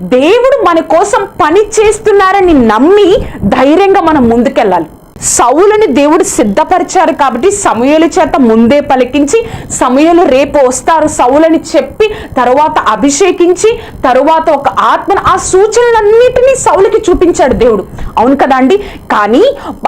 దేవుడు మన కోసం పని చేస్తున్నారని నమ్మి ధైర్యంగా మనం ముందుకెళ్ళాలి. సౌలుని దేవుడు సిద్ధపరిచారు కాబట్టి సమయలు చేత ముందే పలికించి సమయలు రేపు వస్తారు. సౌలని చెప్పి తరువాత అభిషేకించి తరువాత ఒక ఆత్మను ఆ సూచనలన్నిటినీ సౌలుకి చూపించాడు దేవుడు. అవును కదా అండి? కానీ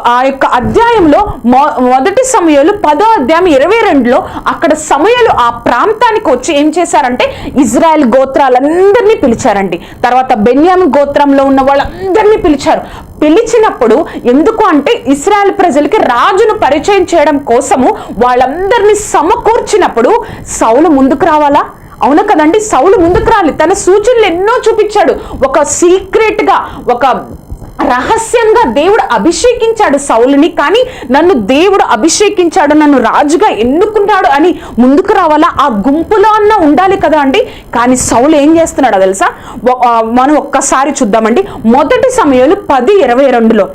ఆ యొక్క అధ్యాయంలో మొ- మొదటి సమయాలు పదో అధ్యాయం ఇరవై రెండులో అక్కడ సమయాలు ఆ ప్రాంతానికి వచ్చి ఏం చేశారంటే ఇజ్రాయెల్ గోత్రాలందరినీ పిలిచారండి. తర్వాత బెన్యామి గోత్రంలో ఉన్న వాళ్ళందరినీ పిలిచారు. పిలిచినప్పుడు ఎందుకు అంటే ఇస్రాయల్ ప్రజలకి రాజును పరిచయం చేయడం కోసము వాళ్ళందరినీ సమకూర్చినప్పుడు సౌలు ముందుకు రావాలా? అవును కదండి సౌలు ముందుకు రాలి. తన సూచనలు ఎన్నో చూపించాడు. ఒక సీక్రెట్గా ఒక రహస్యంగా దేవుడు అభిషేకించాడు సౌలుని కానీ నన్ను దేవుడు అభిషేకించాడు నన్ను రాజుగా ఎన్నుకున్నాడు అని ముందుకు రావాలా? ఆ గుంపులో అన్న ఉండాలి కదా అండి. కానీ సౌలు ఏం చేస్తున్నాడో తెలుసా? మనం ఒక్కసారి చూద్దామండి. మొదటి సమయంలో పది ఇరవై రెండులో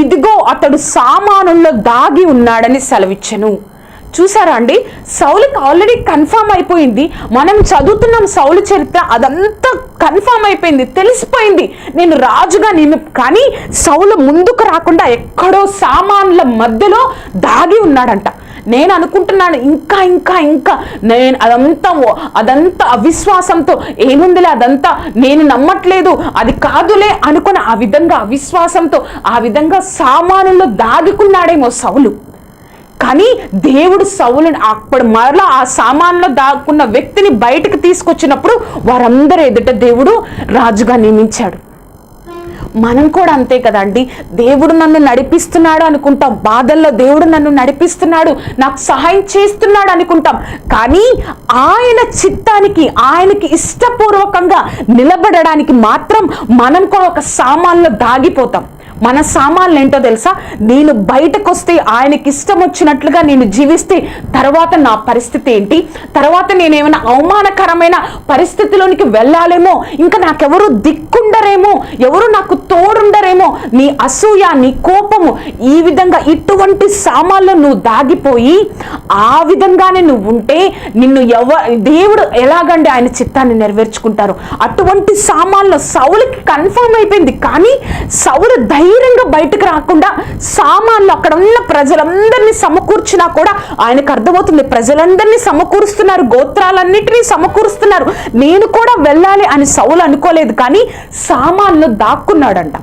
ఇదిగో అతడు సామానుల్లో దాగి ఉన్నాడని సెలవిచ్చెను. చూసారా అండి? సౌలుకి ఆల్రెడీ కన్ఫామ్ అయిపోయింది. మనం చదువుతున్నాం సౌలు చరిత్ర అదంతా కన్ఫామ్ అయిపోయింది. తెలిసిపోయింది. నేను రాజుగా నేను కానీ సౌలు ముందుకు రాకుండా ఎక్కడో సామాన్ల మధ్యలో దాగి ఉన్నాడంట. నేను అనుకుంటున్నాను ఇంకా ఇంకా ఇంకా నేను అదంతా ఓ- అదంతా అవిశ్వాసంతో ఏముందిలే అదంతా నేను నమ్మట్లేదు అది కాదులే అనుకున్న ఆ విధంగా అవిశ్వాసంతో ఆ విధంగా సామానుల్లో దాగుకున్నాడేమో సౌలు. కానీ దేవుడు సౌలుని అప్పుడు మరలా ఆ సామాన్లో దాక్కున్న వ్యక్తిని బయటకు తీసుకొచ్చినప్పుడు వారందరూ ఎదుట దేవుడు రాజుగా నియమించాడు. మనం కూడా అంతే కదండి. దేవుడు నన్ను నడిపిస్తున్నాడు అనుకుంటాం. బాధల్లో దేవుడు నన్ను నడిపిస్తున్నాడు. నాకు సహాయం చేస్తున్నాడు అనుకుంటాం. కానీ ఆయన చిత్తానికి ఆయనకి ఇష్టపూర్వకంగా నిలబడడానికి మాత్రం మనం కూడా ఒక సామాన్లో దాగిపోతాం. మన సామాన్లు ఏంటో తెలుసా? నేను బయటకు వస్తే ఆయనకి ఇష్టం వచ్చినట్లుగా నేను జీవిస్తే తర్వాత నా పరిస్థితి ఏంటి? తర్వాత నేను ఏమైనా అవమానకరమైన పరిస్థితిలోనికి వెళ్ళాలేమో? ఇంకా నాకెవరు దిక్కుండరేమో? ఎవరు నాకు తోడుండరేమో? నీ అసూయ నీ కోపము ఈ విధంగా ఇటువంటి సామాన్లు నువ్వు దాగిపోయి ఆ విధంగానే నువ్వు ఉంటే నిన్ను ఎవ దేవుడు ఎలాగండి ఆయన చిత్తాన్ని నెరవేర్చుకుంటారు? అటువంటి సామాన్లు సౌలుకి కన్ఫర్మ్ అయిపోయింది. కానీ సౌలు ధైర్యంగా బయటకు రాకుండా సామాన్లు అక్కడ ఉన్న ప్రజలందరినీ సమకూర్చినా కూడా ఆయనకు అర్థమవుతుంది. ప్రజలందరినీ సమకూరుస్తున్నారు గోత్రాలన్నిటినీ సమకూరుస్తున్నారు. నేను కూడా వెళ్ళాలి అని సౌలు అనుకోలేదు కానీ సామాన్లు దాక్కున్నాడంట.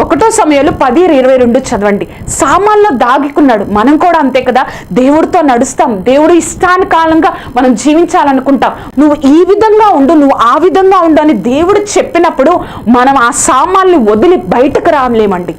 ఒకటో సమయంలో పది ఇరవై రెండు చదవండి. సామాన్లో దాగికున్నాడు. మనం కూడా అంతే కదా? దేవుడితో నడుస్తాం. దేవుడు ఇష్టానుకాలంగా మనం జీవించాలనుకుంటాం. నువ్వు ఈ విధంగా ఉండు నువ్వు ఆ విధంగా ఉండు అని దేవుడు చెప్పినప్పుడు మనం ఆ సామాన్ని వదిలి బయటకు రాలేమండి.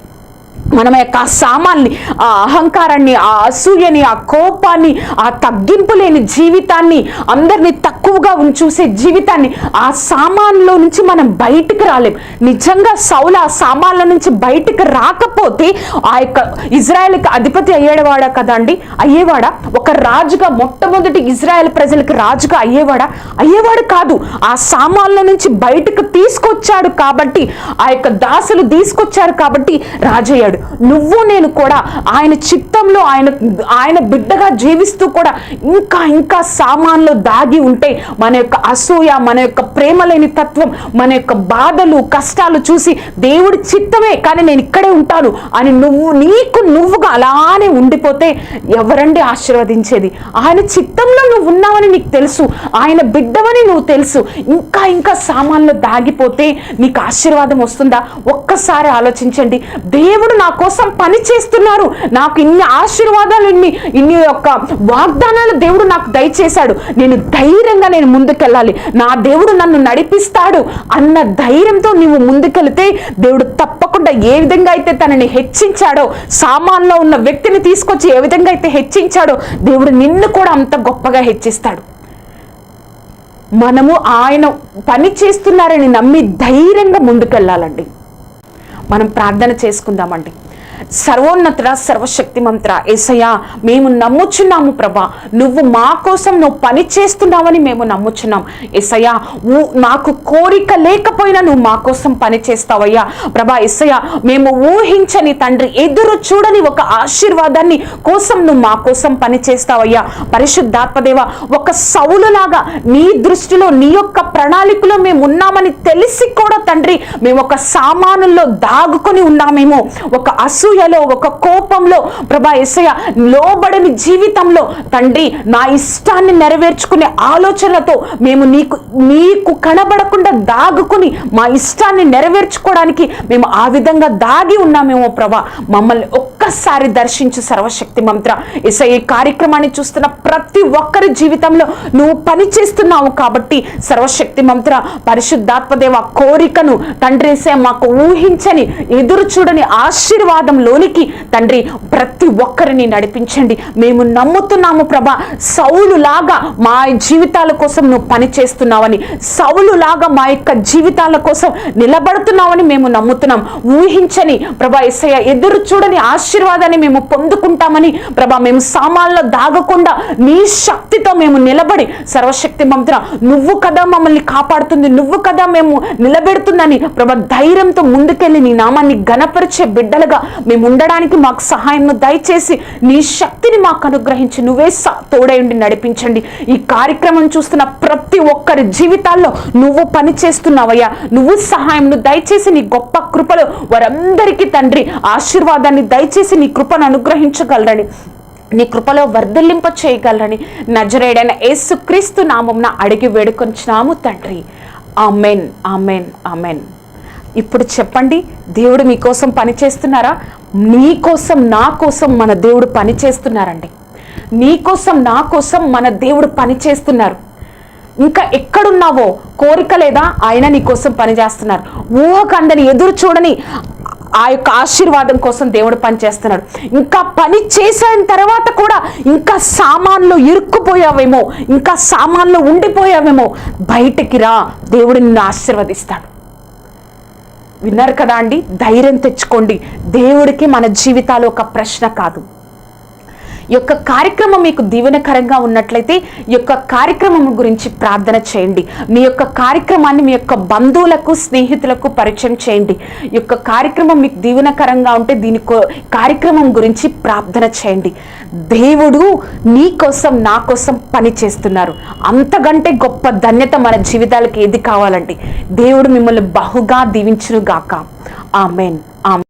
మనం యొక్క ఆ సామాన్ని ఆ అహంకారాన్ని ఆ అసూయని ఆ కోపాన్ని ఆ తగ్గింపు లేని జీవితాన్ని అందరినీ తక్కువగా ఉం- చూసే జీవితాన్ని ఆ సామాన్లో నుంచి మనం బయటికి రాలేం. నిజంగా సౌల ఆ సామాన్ల నుంచి బయటికి రాకపోతే ఆ యొక్క ఇజ్రాయెల్కి అధిపతి అయ్యేవాడా కదా అండి? అయ్యేవాడా? ఒక రాజుగా మొట్టమొదటి ఇజ్రాయెల్ ప్రజలకు రాజుగా అయ్యేవాడా? అయ్యేవాడు కాదు. ఆ సామాన్ల నుంచి బయటకు తీసుకొచ్చాడు కాబట్టి ఆ యొక్క దాసులు తీసుకొచ్చారు కాబట్టి రాజయ్యాడు. నువ్వు నేను కూడా ఆయన చిత్తంలో ఆయన ఆయన బిడ్డగా జీవిస్తూ కూడా ఇంకా ఇంకా సామాన్లు దాగి ఉంటే మన యొక్క అసూయ మన యొక్క ప్రేమ లేని తత్వం మన యొక్క బాధలు కష్టాలు చూసి దేవుడి చిత్తమే కానీ నేను ఇక్కడే ఉంటాను అని నువ్వు నీకు నువ్వుగా అలానే ఉండిపోతే ఎవరండి ఆశీర్వదించేది? ఆయన చిత్తంలో నువ్వు ఉన్నావని నీకు తెలుసు ఆయన బిడ్డవని నువ్వు తెలుసు ఇంకా ఇంకా సామాన్లు దాగిపోతే నీకు ఆశీర్వాదం వస్తుందా? ఒక్కసారి ఆలోచించండి. దేవుడు నా కోసం పని చేస్తున్నారు. నాకు ఇన్ని ఆశీర్వాదాలు ఇన్ని ఇన్ని యొక్క వాగ్దానాలు దేవుడు నాకు దయచేశాడు. నేను ధైర్యంగా నేను ముందుకెళ్ళాలి. నా దేవుడు నన్ను నడిపిస్తాడు అన్న ధైర్యంతో నీవు ముందుకెళ్తే దేవుడు తప్పకుండా ఏ విధంగా అయితే తనని హెచ్చించాడో సామాన్లో ఉన్న వ్యక్తిని తీసుకొచ్చి ఏ విధంగా అయితే హెచ్చించాడో దేవుడు నిన్ను కూడా అంత గొప్పగా హెచ్చిస్తాడు. మనము ఆయన పని చేస్తున్నారని నమ్మి ధైర్యంగా ముందుకెళ్ళాలండి. మనం ప్రార్థన చేసుకుందామండి. సర్వోన్నతుడ సర్వశక్తి మంత్ర ఏసయ్యా మేము నమ్ముచున్నాము ప్రభా. నువ్వు మా కోసం నువ్వు పని చేస్తున్నావని మేము నమ్ముచున్నాం. ఏసయ్యా మాకు కోరిక లేకపోయినా నువ్వు మా కోసం పని చేస్తావయ్యా. ప్రభా ఏసయ్యా మేము ఊహించని తండ్రి ఎదురు చూడని ఒక ఆశీర్వాదాన్ని కోసం నువ్వు మా కోసం పని చేస్తావయ్యా. పరిశుద్ధాత్మదేవ ఒక సౌలులాగా నీ దృష్టిలో నీ యొక్క ప్రణాళికలో మేము ఉన్నామని తెలిసి కూడా తండ్రి మేము ఒక సామానుల్లో దాగుకొని ఉన్నామేమో. ఒక అసూయలో ఒక కోపంలో ప్రభా ఎసయ లోబడని జీవితంలో తండ్రి నా ఇష్టాన్ని నెరవేర్చుకునే ఆలోచనలతో మేము నీకు నీకు కనబడకుండా దాగుకుని మా ఇష్టాన్ని నెరవేర్చుకోవడానికి మేము ఆ విధంగా దాగి ఉన్నామేమో ప్రభా. మమ్మల్ని ఒక్కసారి దర్శించు సర్వశక్తి మంత్ర. ఎసై ఈ కార్యక్రమాన్ని చూస్తున్న ప్రతి ఒక్కరి జీవితంలో నువ్వు పని చేస్తున్నావు కాబట్టి సర్వశక్తి మంత్ర పరిశుద్ధాత్మదేవ కోరికను తండ్రి ఏసయ్య మాకు ఊహించని ఎదురు చూడని ఆశీర్వాదంలోనికి తండ్రి ప్రతి ఒక్కరిని నడిపించండి. మేము నమ్ముతున్నాము ప్రభా సౌలులాగా మా జీవితాల కోసం నువ్వు పని చేస్తున్నావని సౌలు లాగా మా యొక్క జీవితాల కోసం నిలబడుతున్నావని మేము నమ్ముతున్నాం. ఊహించని ప్రభా ఎస్ఐ ఎదురు చూడని ఆశీర్వాదాన్ని మేము పొందుకుంటామని ప్రభా మేము సామాన్లో దాగకుండా నీ శక్తితో మేము నిలబడి సర్వశక్తి మంత్ర నువ్వు కదా మమ్మల్ని కాపాడుతుంది నువ్వు కదా మేము నిలబెడుతుందని ప్రభా ధైర్యంతో ముందుకెళ్ళి నీ నామాన్ని గణపరిచే బిడ్డలుగా మేము ఉండడానికి మాకు సహాయం దయచేసి నీ శక్తిని మాకు అనుగ్రహించి నువ్వే స- నడిపించండి. ఈ కార్యక్రమం చూస్తున్న ప్రతి ఒక్కరి జీవితాల్లో నువ్వు పని చేస్తున్నావయ్యా. నువ్వు సహాయం దయచేసి నీ గొప్ప కృపలు వారందరికీ తండ్రి ఆశీర్వాదాన్ని దయచేసి నీ కృపను అనుగ్రహించగలరని నీ కృపలో వర్ధలింప చేయగలరని నజరేడైన యేసుక్రీస్తు నామంన అడిగి వేడుకొంచున్నాము తండ్రి. Amen amen amen. ఇప్పుడు చెప్పండి దేవుడు మీకోసం పని చేస్తున్నారా? నీ కోసం నా కోసం మన దేవుడు పని చేస్తున్నారండి. నీ కోసం నా కోసం మన దేవుడు పని చేస్తున్నారు. ఇంకా ఎక్కడున్నావో కోరిక లేదా? ఆయన నీ కోసం పని చేస్తున్నారు. ఊహకందని ఎదురు చూడని ఆ యొక్క ఆశీర్వాదం కోసం దేవుడు పని చేస్తున్నాడు ఇంకా పని చేసిన తర్వాత కూడా ఇంకా సామాన్లు ఇరుక్కుపోయావేమో ఇంకా సామాన్లు ఉండిపోయావేమో బయటికి రా దేవుడు నిన్ను ఆశీర్వదిస్తాడు. విన్నారు కదా అండి? ధైర్యం తెచ్చుకోండి. దేవుడికి మన జీవితాలు ఒక ప్రశ్న కాదు. యొక్క కార్యక్రమం మీకు దీవెనకరంగా ఉన్నట్లయితే ఈ యొక్క కార్యక్రమం గురించి ప్రార్థన చేయండి. మీ యొక్క కార్యక్రమాన్ని మీ యొక్క బంధువులకు స్నేహితులకు పరిచయం చేయండి. ఈ యొక్క కార్యక్రమం మీకు దీవెనకరంగా ఉంటే దీని కార్యక్రమం గురించి ప్రార్థన చేయండి. దేవుడు నీ కోసం నా కోసం పని చేస్తున్నారు. అంతకంటే గొప్ప ధన్యత మన జీవితాలకు ఏది కావాలండి దేవుడు మిమ్మల్ని బహుగా దీవించును గాక ఆమెన్. ఆమె